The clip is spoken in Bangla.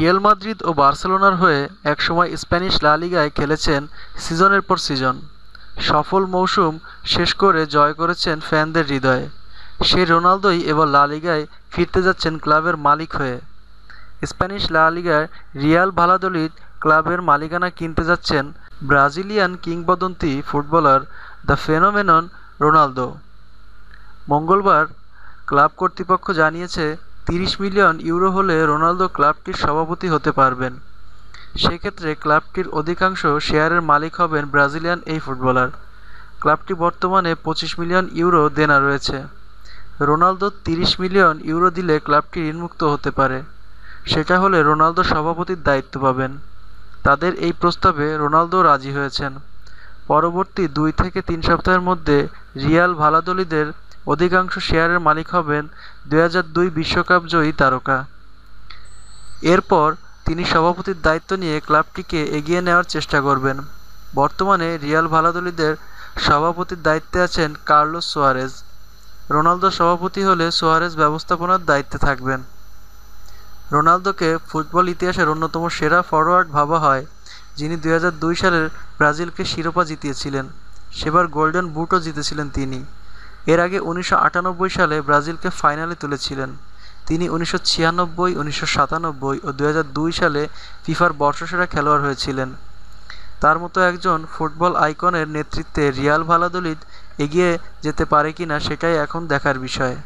রিয়াল মাদ্রিদ ও বার্সেলোনার হয়ে একসময় স্প্যানিশ লা লিগায় খেলেছেন সিজনের পর সিজন। সফল মৌসুম শেষ করে জয় করেছেন ফ্যানদের হৃদয়ে। সেই রোনালদোই এবার লা লিগায় ফিরতে যাচ্ছেন ক্লাবের মালিক হয়ে। স্প্যানিশ লা লিগায় রিয়াল ভালাদোলিদ ক্লাবের মালিকানা কিনতে যাচ্ছেন ব্রাজিলিয়ান কিংবদন্তি ফুটবলার দ্য ফেনোমেনন রোনালদো। মঙ্গলবার ক্লাব কর্তৃপক্ষ জানিয়েছে তিরিশ মিলিয়ন ইউরো হলে রোনালদো ক্লাবটির সভাপতি হতে পারবেন। সেক্ষেত্রে ক্লাবটির অধিকাংশ শেয়ারের মালিক হবেন ব্রাজিলিয়ান এই ফুটবলার। ক্লাবটি বর্তমানে পঁচিশ মিলিয়ন ইউরো দেনা রয়েছে। রোনালদো তিরিশ মিলিয়ন ইউরো দিলে ক্লাবটি ঋণমুক্ত হতে পারে। সেটা হলে রোনালদো সভাপতির দায়িত্ব পাবেন। তাদের এই প্রস্তাবে রোনালদো রাজি হয়েছেন। পরবর্তী দুই থেকে তিন সপ্তাহের মধ্যে রিয়াল ভালাদোলিদের অধিকাংশ শেয়ারের মালিক হবেন দুই বিশ্বকাপ জয়ী তারকা। এরপর তিনি সভাপতির দায়িত্ব নিয়ে ক্লাবটিকে এগিয়ে নেওয়ার চেষ্টা করবেন। বর্তমানে রিয়াল ভালাদোলিদের সভাপতির দায়িত্বে আছেন কার্লোস সোয়ারেজ। রোনালদো সভাপতি হলে সোয়ারেজ ব্যবস্থাপনার দায়িত্বে থাকবেন। রোনালদোকে ফুটবল ইতিহাসের অন্যতম সেরা ফরোয়ার্ড ভাবা হয়, যিনি দু হাজার দুই সালের ব্রাজিলকে শিরোপা জিতিয়েছিলেন। সেবার গোল্ডেন বুটও জিতেছিলেন তিনি। এর আগে উনিশশো আটানব্বই সালে ব্রাজিলকে ফাইনালে তুলেছিলেন। তিনি উনিশশো ছিয়ানব্বই, উনিশশো সাতানব্বই ও দু হাজার দুই সালে ফিফার বর্ষসেরা খেলোয়াড় হয়েছিলেন। তার মতো একজন ফুটবল আইকনের নেতৃত্বে রিয়াল ভালাদোলিদ এগিয়ে যেতে পারে কিনা সেটাই এখন দেখার বিষয়।